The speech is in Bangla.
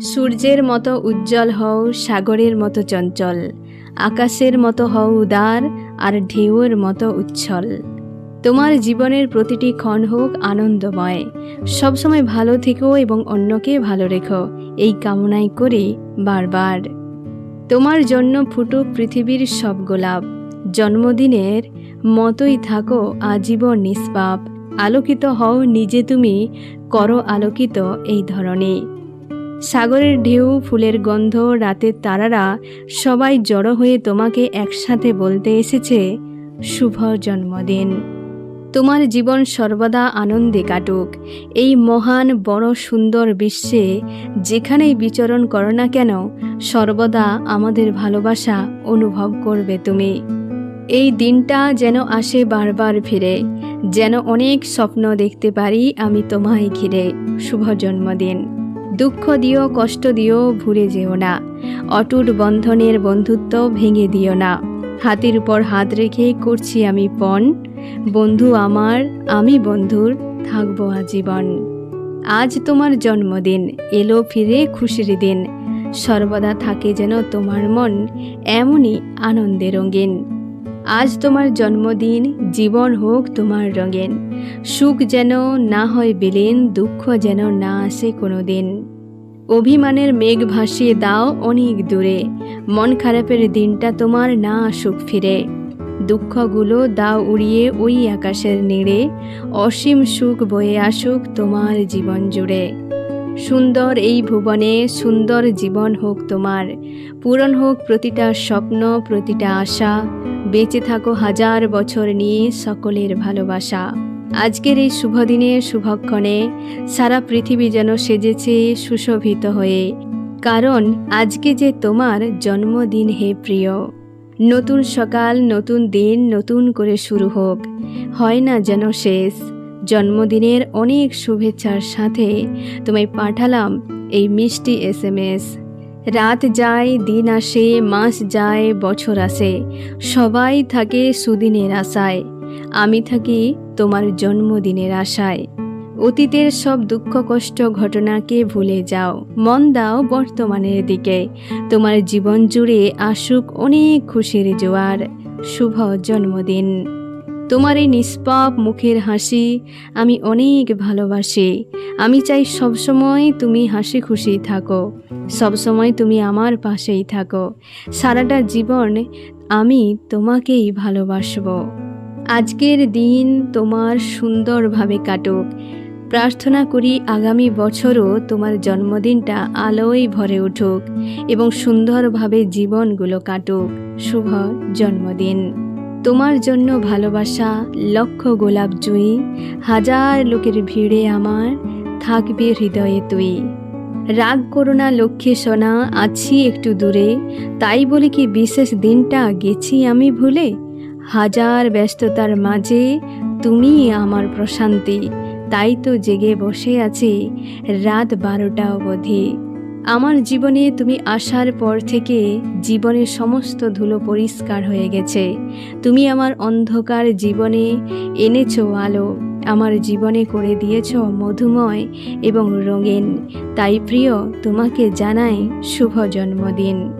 সূর্যের মতো উজ্জ্বল হও, সাগরের মতো চঞ্চল, আকাশের মতো হও উদার, আর ঢেউয়ের মতো উচ্ছল। তোমার জীবনের প্রতিটি ক্ষণ হোক আনন্দময়। সবসময় ভালো থেকো এবং অন্যকে ভালো রেখো, এই কামনাই করি বারবার। তোমার জন্য ফুটুক পৃথিবীর সব গোলাপ। জন্মদিনের মতোই থাকো আজীবন নিষ্পাপ। আলোকিত হও নিজে তুমি, করো আলোকিত এই ধরনে সাগরের ঢেউ, ফুলের গন্ধ, রাতের তারারা সবাই জড়ো হয়ে তোমাকে একসাথে বলতে এসেছে, শুভ জন্মদিন। তোমার জীবন সর্বদা আনন্দে কাটুক। এই মহান, বড়, সুন্দর বিশ্বে যেখানেই বিচরণ করো না কেন, সর্বদা আমাদের ভালোবাসা অনুভব করবে তুমি। এই দিনটা যেন আসে বারবার ফিরে। যেন অনেক স্বপ্ন দেখতে পারি আমি তোমায় ঘিরে। শুভ জন্মদিন। দুঃখ দিও, কষ্ট দিও, ভুলে যেও না। অটুট বন্ধনের বন্ধুত্ব ভেঙে দিও না। হাতের উপর হাত রেখে করছি আমি পণ। বন্ধু আমার, আমি বন্ধুর, থাকব আজীবন। আজ তোমার জন্মদিন, এলো ফিরে খুশির দিন। সর্বদা থাকে যেন তোমার মন, এমনই আনন্দে রঙিন। আজ তোমার জন্মদিন, জীবন হোক তোমার রঙিন। সুখ যেন না হয় বেলেন, দুঃখ যেন না আসে কোনো দিন অভিমানের মেঘ ভাসিয়ে দাও অনেক দূরে, মন খারাপের দিনটা তোমার না আসুক ফিরে। দুঃখগুলো দাও উড়িয়ে ওই আকাশের নেড়ে, অসীম সুখ বয়ে আসুক তোমার জীবন জুড়ে। সুন্দর এই ভুবনে সুন্দর জীবন হোক তোমার, পূরণ হোক প্রতিটা স্বপ্ন, প্রতিটা আশা, বেঁচে থাকো হাজার বছর নিয়ে সকলের ভালোবাসা। আজকের এই শুভ দিনে শুভক্ষণে সারা পৃথিবী যেন সেজেছে সুশোভিত হয়ে। কারণ আজকে যে তোমার জন্মদিন হে প্রিয়। নতুন সকাল, নতুন দিন, নতুন করে শুরু হোক। হয় না যেন শেষ। জন্মদিনের অনেক শুভেচ্ছার সাথে তোমায় পাঠালাম এই মিষ্টি এস এম এস রাত যায়, দিন আসে, মাস যায়, বছর আসে। সবাই থাকে সুদিনের আশায়। আমি থাকি তোমার জন্মদিনের আশায়। অতীতের সব দুঃখ, কষ্ট, ঘটনাকে ভুলে যাও। মন দাও বর্তমানের দিকে। তোমার জীবন জুড়ে আসুক অনেক খুশির জোয়ার। শুভ জন্মদিন। তোমার এই নিষ্পাপ মুখের হাসি আমি অনেক ভালোবাসি। আমি চাই সবসময় তুমি হাসি খুশি থাকো। সবসময় তুমি আমার পাশেই থাকো। সারাটা জীবন আমি তোমাকেই ভালোবাসবো। আজকের দিন তোমার সুন্দরভাবে কাটুক। প্রার্থনা করি আগামী বছরও তোমার জন্মদিনটা আলোয় ভরে উঠুক এবং সুন্দরভাবে জীবনগুলো কাটুক। শুভ জন্মদিন। তোমার জন্য ভালোবাসা, লক্ষ গোলাপ জুই, হাজার লোকের ভিড়ে আমার, থাকবে হৃদয়ে তুই। রাগ করো না লক্ষ্মী সোনা, আছি একটু দূরে, তাই বলে কি বিশেষ দিনটা গেছি আমি ভুলে? হাজার ব্যস্ততার মাঝে তুমি আমার প্রশান্তি। তাই তো জেগে বসে আছি রাত বারোটা অবধি। আমার জীবনে তুমি আসার পর থেকে জীবনের সমস্ত ধুলো পরিষ্কার হয়ে গেছে। তুমি আমার অন্ধকার জীবনে এনেছো আলো, আমার জীবনে করে দিয়েছ মধুময় এবং রঙিন। তাই প্রিয়, তোমাকে জানাই শুভ জন্মদিন।